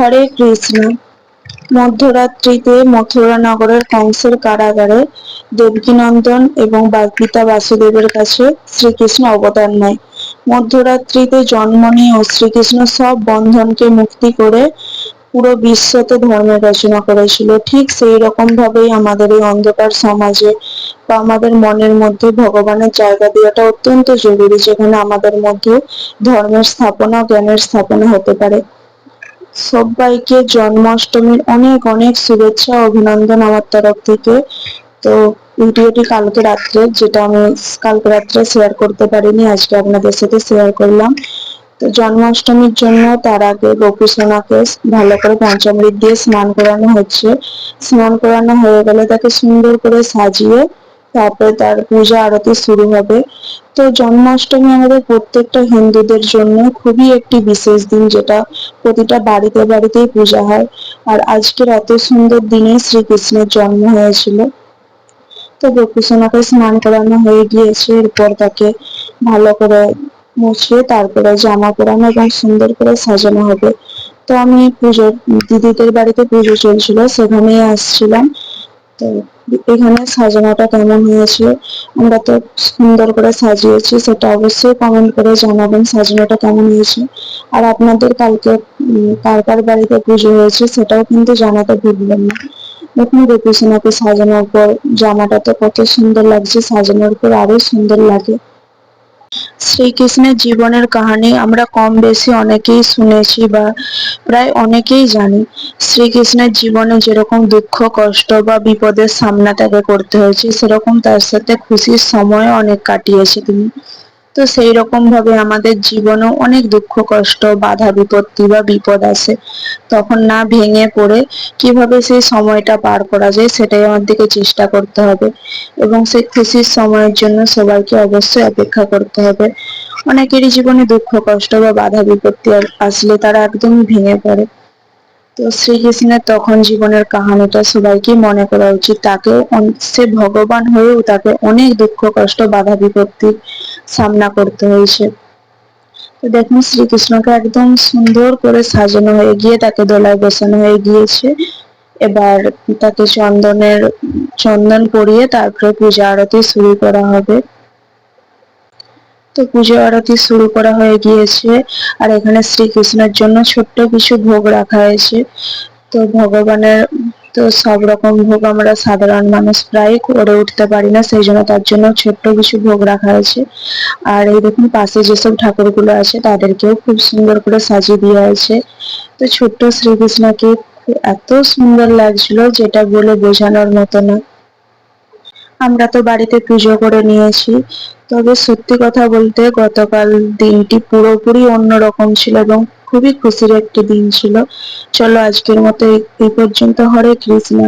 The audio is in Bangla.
হরে কৃষ্ণ। মধ্যরাত্রিতে মথুরা নগরের কংসের কারাগারে দেবকীনন্দন এবং বাগ্মিতা বাসুদেবের কাছে শ্রীকৃষ্ণ অবদান নেয়। মধ্যরাত্রিতে জন্ম নিয়ে শ্রীকৃষ্ণ সব বন্ধনকে মুক্তি করে পুরো বিশ্বতে ধর্মের রচনা করেছিল। ঠিক সেই রকম ভাবেই আমাদের এই অন্ধকার সমাজে বা আমাদের মনের মধ্যে ভগবানের জায়গা দেওয়াটা অত্যন্ত জরুরি, যেখানে আমাদের মধ্যে ধর্মের স্থাপনা, জ্ঞানের স্থাপনা হতে পারে। সবাইকে জন্মাষ্টমীর অনেক অনেক শুভেচ্ছা অভিনন্দন আমার তরফ থেকে। তো ভিডিওটি কালকে রাত্রে, যেটা আমি কালকে রাত্রে শেয়ার করতে পারিনি, আজকে আপনাদের সাথে শেয়ার করলাম। তো জন্মাষ্টমীর জন্য তার আগে গোপুসোনাকে ভালো করে পঞ্চামৃত দিয়ে স্নান করানো হচ্ছে। স্নান করানো হয়ে গেলে তাকে সুন্দর করে সাজিয়ে তারপরে তার পূজা আরতি শুরু হবে। তো জন্মাষ্টমী আমাদের প্রত্যেকটা হিন্দুদের জন্য খুবই একটি বিশেষ দিন, যেটা প্রতিটা বাড়িতে বাড়িতেই পূজা হয়। আর আজকের এত সুন্দর দিনে শ্রীকৃষ্ণের জন্ম হয়েছিল। তো গোপুসোনাকে স্নান করানো হয়ে গিয়েছে, এরপর তাকে ভালো করে মুছিয়ে তারপরে জামা পরানো এবং সুন্দর করে সাজানো হবে। তো আমি পুজো দিদিদের বাড়িতে পুজো চলছিল, সেখানেই আসছিলাম। তো এখানে সাজানোটা কেমন হয়েছে? আমরা তো সুন্দর করে সাজিয়েছি, সেটা অবশ্যই কমেন্ট করে জানাবেন সাজানোটা কেমন হয়েছে। আর আপনাদের কালকে কার কার বাড়িতে পুজো হয়েছে সেটাও কিন্তু জানাতে ভুলবেন না। দেখুন, গোপীসোনাকে সাজানোর পর জামাটা তো কত সুন্দর লাগছে, সাজানোর পর আরও সুন্দর লাগে। শ্রীকৃষ্ণের জীবনের কাহিনী আমরা কম বেশি অনেকেই শুনেছি বা প্রায় অনেকেই জানি। শ্রীকৃষ্ণের জীবনে যেরকম দুঃখ, কষ্ট বা বিপদের সামনা তাকে করতে হয়েছে, সেরকম তার সাথে খুশির সময় অনেক কাটিয়েছে তিনি। তো সেই রকম ভাবে আমাদের জীবনেও অনেক দুঃখ, কষ্ট, বাধা, বিপত্তি বা বিপদ আসে তখন না ভেঙে পড়ে কীভাবে সেই সময়টা পার করা যায় সেটাই আমাদেরকে চেষ্টা করতে হবে। এবং সেই খুশির সময়ের জন্য সবাইকে অবশ্যই অপেক্ষা করতে হবে। অনেকেরই জীবনে দুঃখ, কষ্ট বা বাধা, বিপত্তি আসলে তারা একদমই ভেঙে পড়ে। তো শ্রীকৃষ্ণের তখন জীবনের কাহানিটা সবাইকে মনে করা উচিত। তাকে সে ভগবান হয়েও তাকে অনেক দুঃখ, কষ্ট, বাধা বিপত্তির সামনা করতে হয়েছে। তো দেখুন, শ্রীকৃষ্ণকে একদম সুন্দর করে সাজানো হয়ে গিয়ে তাকে দোলায় বসানো হয়ে গিয়েছে। এবার তাকে চন্দনের, চন্দন পরিয়ে তারপরে পূজা আরতি শুরু করা হবে। তো পুজো আরতি শুরু করা হয়ে গিয়েছে আর এখানে শ্রীকৃষ্ণের জন্য ছোট্ট কিছু ভোগ রাখা হয়েছে। তো ভগবানের তো সব রকম ভোগ আমরা সাধারণ মানুষ প্রায় করে উঠতে পারি না, সেই জন্য তার জন্য ছোট্ট কিছু ভোগ রাখা হয়েছে। আর এই দেখুন, পাশে যেসব ঠাকুরগুলো আছে, তাদেরকেও খুব সুন্দর করে সাজিয়ে দেওয়া হয়েছে। তো ছোট্ট শ্রীকৃষ্ণকে এত সুন্দর লাগছিল যেটা বলে বোঝানোর মতো না। আমরা তো বাড়িতে পুজো করে নিয়েছি। তবে সত্যি কথা বলতে গতকাল দিনটি পুরোপুরি অন্যরকম ছিল এবং খুবই খুশির একটি দিন ছিল। চলো আজকের মতো এই পর্যন্ত। হরে কৃষ্ণ।